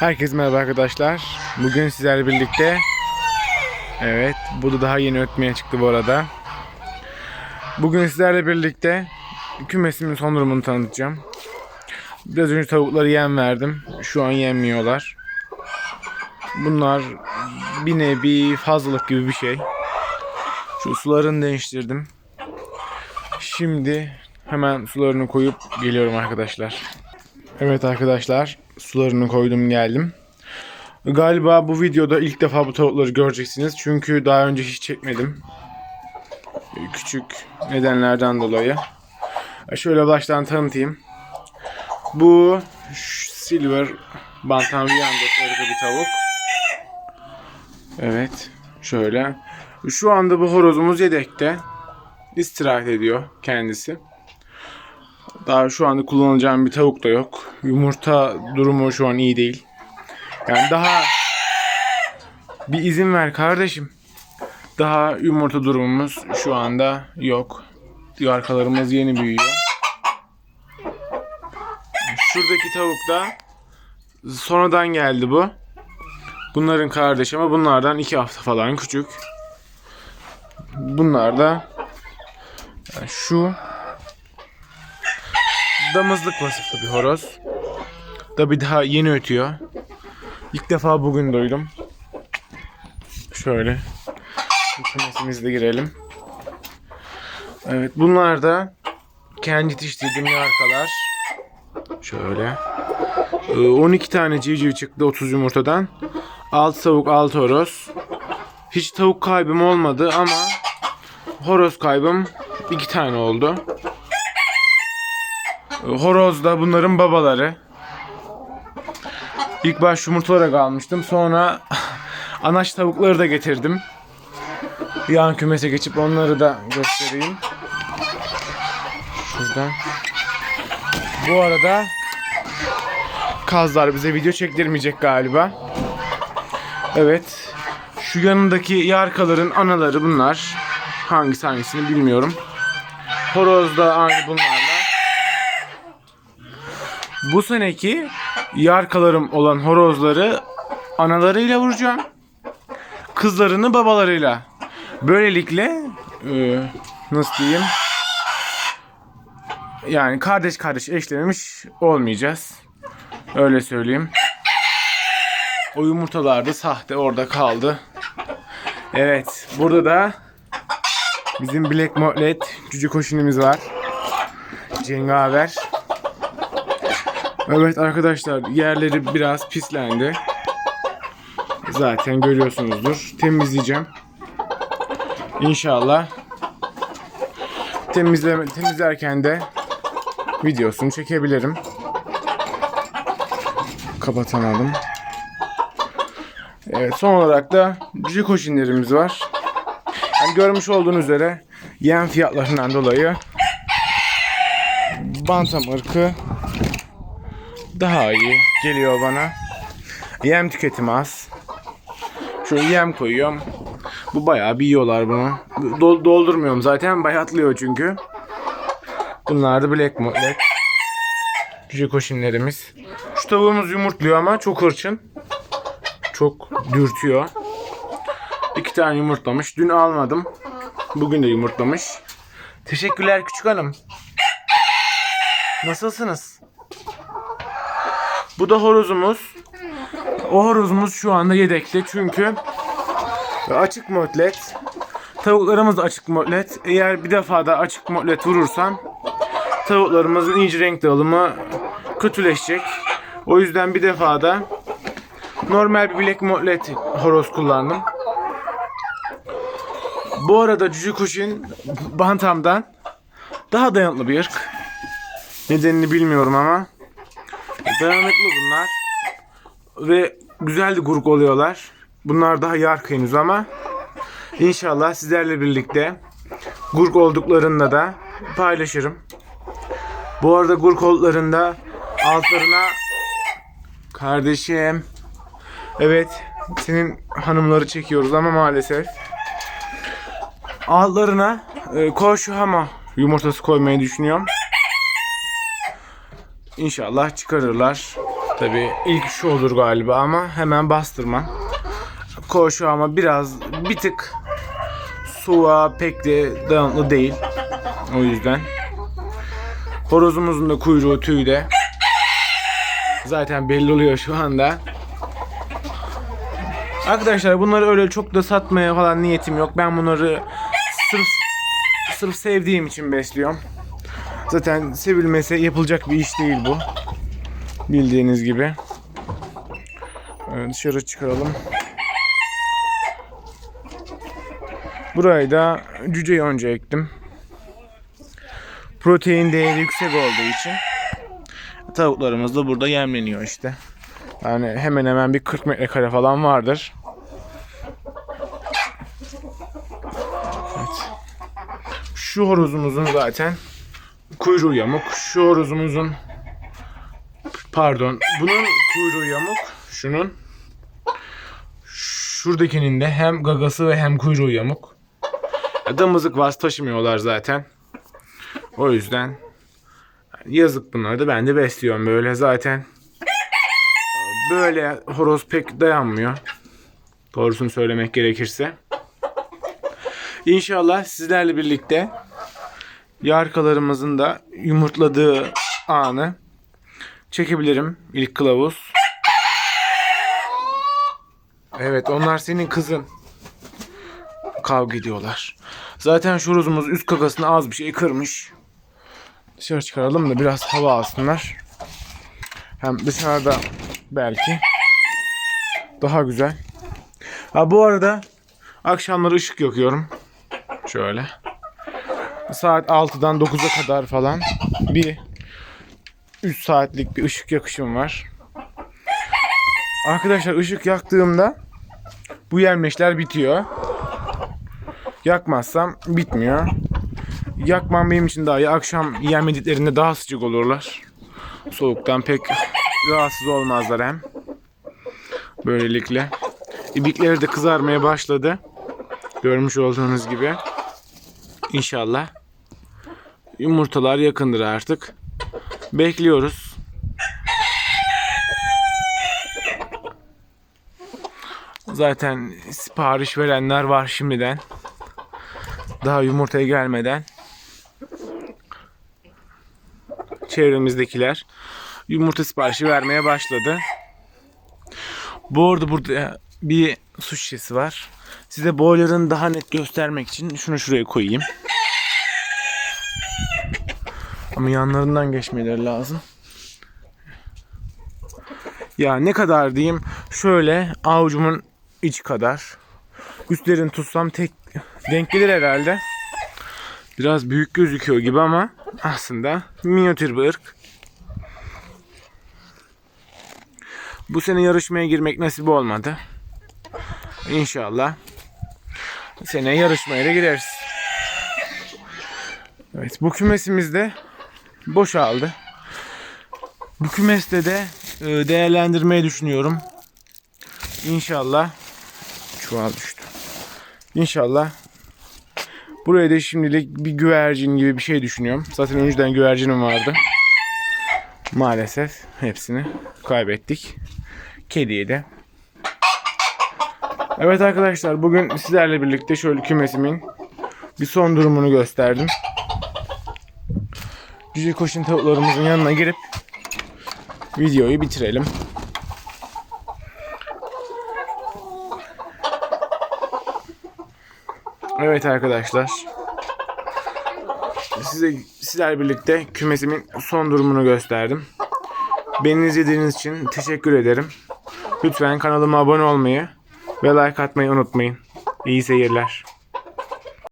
Herkese merhaba arkadaşlar. Bugün sizlerle birlikte Evet, bu da daha yeni ötmeye çıktı bu arada. Bugün sizlerle birlikte kümesimin son durumunu tanıtacağım. Biraz önce tavukları yem verdim. Şu an yemiyorlar. Bunlar bir nevi fazlalık gibi bir şey. Şu sularını değiştirdim. Şimdi hemen sularını koyup geliyorum arkadaşlar. Evet arkadaşlar sularını koydum geldim. Galiba bu videoda ilk defa bu tavukları göreceksiniz. Çünkü daha önce hiç çekmedim. Küçük nedenlerden dolayı. Şöyle baştan tanıtayım. Bu Silver Bantam Viyandos bir tavuk. Evet. Şöyle. Şu anda bu horozumuz yedekte. İstirahat ediyor kendisi. Daha şu anda kullanacağım bir tavuk da yok. Yumurta durumu şu an iyi değil. Yani daha bir izin ver kardeşim. Daha yumurta durumumuz şu anda yok. Arkalarımız yeni büyüyor. Şuradaki tavuk da sonradan geldi bu. Bunların kardeşi ama bunlardan iki hafta falan küçük. Bunlar da yani şu damızlık vasıflı bir horoz. Da bir daha yeni ötüyor. İlk defa bugün duydum. Şöyle. Kümesimizde girelim. Evet bunlar da kendi yetiştirdiğim yarkalar. Şöyle. Ee, 12 tane civciv çıktı 30 yumurtadan. 6 tavuk 6 horoz. Hiç tavuk kaybım olmadı ama horoz kaybım 2 tane oldu. Horoz da bunların babaları. İlk baş yumurtalara kalmıştım. Sonra anaç tavukları da getirdim. Yan kümese geçip onları da göstereyim. Şuradan. Bu arada kazlar bize video çektirmeyecek galiba. Evet. Şu yanındaki yarkaların anaları bunlar. Hangisi hangisini bilmiyorum. Horoz da aynı bunlarla. Bu seneki yarkalarım olan horozları analarıyla vuracağım. Kızlarını babalarıyla. Böylelikle e, nasıl diyeyim? Yani kardeş kardeş eşlememiş olmayacağız. Öyle söyleyeyim. O yumurtalar da sahte orada kaldı. Evet. Burada da bizim Black Molet cüce koşunumuz var. Cengaver. Evet arkadaşlar yerleri biraz pislendi. Zaten görüyorsunuzdur. Temizleyeceğim. İnşallah temizleme, temizlerken de videosunu çekebilirim. Kapatamadım. Evet son olarak da cüce var. Yani görmüş olduğunuz üzere yem fiyatlarından dolayı bantam ırkı daha iyi geliyor bana. Yem tüketimi az. Şöyle yem koyuyorum. Bu bayağı bir yiyorlar bunu. Dol- doldurmuyorum zaten bayatlıyor çünkü. Bunlar da black molet. Cüce koşinlerimiz. Şu tavuğumuz yumurtluyor ama çok hırçın. Çok dürtüyor. İki tane yumurtlamış. Dün almadım. Bugün de yumurtlamış. Teşekkürler küçük hanım. Nasılsınız? Bu da horozumuz. O horozumuz şu anda yedekte çünkü açık modlet. Tavuklarımız da açık modlet. Eğer bir defa da açık modlet vurursam tavuklarımızın iyice renk dağılımı kötüleşecek. O yüzden bir defa da normal bir black modlet horoz kullandım. Bu arada Cücü Kuş'un Bantam'dan daha dayanıklı bir ırk. Nedenini bilmiyorum ama dayanıklı bunlar. Ve güzel de gurk oluyorlar. Bunlar daha yark henüz ama inşallah sizlerle birlikte gurk olduklarında da paylaşırım. Bu arada gurk olduklarında altlarına kardeşim evet senin hanımları çekiyoruz ama maalesef altlarına e, koşuhama yumurtası koymayı düşünüyorum. İnşallah çıkarırlar. Tabii ilk şu olur galiba ama hemen bastırmam. Koşu ama biraz bir tık soğuğa pek de dayanıklı değil. O yüzden. Horozumuzun da kuyruğu tüyü de zaten belli oluyor şu anda. Arkadaşlar bunları öyle çok da satmaya falan niyetim yok. Ben bunları sırf sırf sevdiğim için besliyorum. Zaten sevilmese yapılacak bir iş değil bu. Bildiğiniz gibi. Evet, dışarı çıkaralım. Burayı da cüce yonca ektim. Protein değeri yüksek olduğu için tavuklarımız da burada yemleniyor işte. Yani hemen hemen bir 40 metrekare falan vardır. Evet. Şu horozumuzun zaten kuyruğu yamuk. Şu horozumuzun pardon bunun kuyruğu yamuk. Şunun şuradakinin de hem gagası ve hem kuyruğu yamuk. Damızlık vas taşımıyorlar zaten. O yüzden yazık bunları da ben de besliyorum böyle zaten. Böyle horoz pek dayanmıyor. Doğrusunu söylemek gerekirse. İnşallah sizlerle birlikte yarkalarımızın da yumurtladığı anı çekebilirim ilk kılavuz. Evet onlar senin kızın. Kavga ediyorlar. Zaten şu horozumuz üst kakasını az bir şey kırmış. Dışarı çıkaralım da biraz hava alsınlar. Hem dışarıda belki daha güzel. Ha bu arada akşamları ışık yakıyorum. Şöyle. Saat 6'dan 9'a kadar falan bir 3 saatlik bir ışık yakışım var. Arkadaşlar ışık yaktığımda bu yermeşler bitiyor. Yakmazsam bitmiyor. Yakmam benim için daha iyi. Akşam yemediklerinde daha sıcak olurlar. Soğuktan pek rahatsız olmazlar hem. Böylelikle. İbikleri de kızarmaya başladı. Görmüş olduğunuz gibi. İnşallah. Yumurtalar yakındır artık. Bekliyoruz. Zaten sipariş verenler var şimdiden. Daha yumurtaya gelmeden. Çevremizdekiler yumurta siparişi vermeye başladı. Bu arada burada bir su şişesi var. Size boylarını daha net göstermek için şunu şuraya koyayım. Ama yanlarından geçmeleri lazım. Ya ne kadar diyeyim? Şöyle avucumun iç kadar. Üstlerini tutsam tek denk gelir herhalde. Biraz büyük gözüküyor gibi ama aslında minyatür bir ırk. Bu sene yarışmaya girmek nasip olmadı. İnşallah sene yarışmaya da gireriz. Evet bu kümesimiz de boşaldı. Bu kümeste de e, değerlendirmeyi düşünüyorum. İnşallah çuval düştü. İnşallah buraya da şimdilik bir güvercin gibi bir şey düşünüyorum. Zaten önceden güvercinim vardı. Maalesef hepsini kaybettik. Kediyi de. Evet arkadaşlar bugün sizlerle birlikte şöyle kümesimin bir son durumunu gösterdim. Cüce koşun tavuklarımızın yanına girip videoyu bitirelim. Evet arkadaşlar. Size sizler birlikte kümesimin son durumunu gösterdim. Beni izlediğiniz için teşekkür ederim. Lütfen kanalıma abone olmayı ve like atmayı unutmayın. İyi seyirler.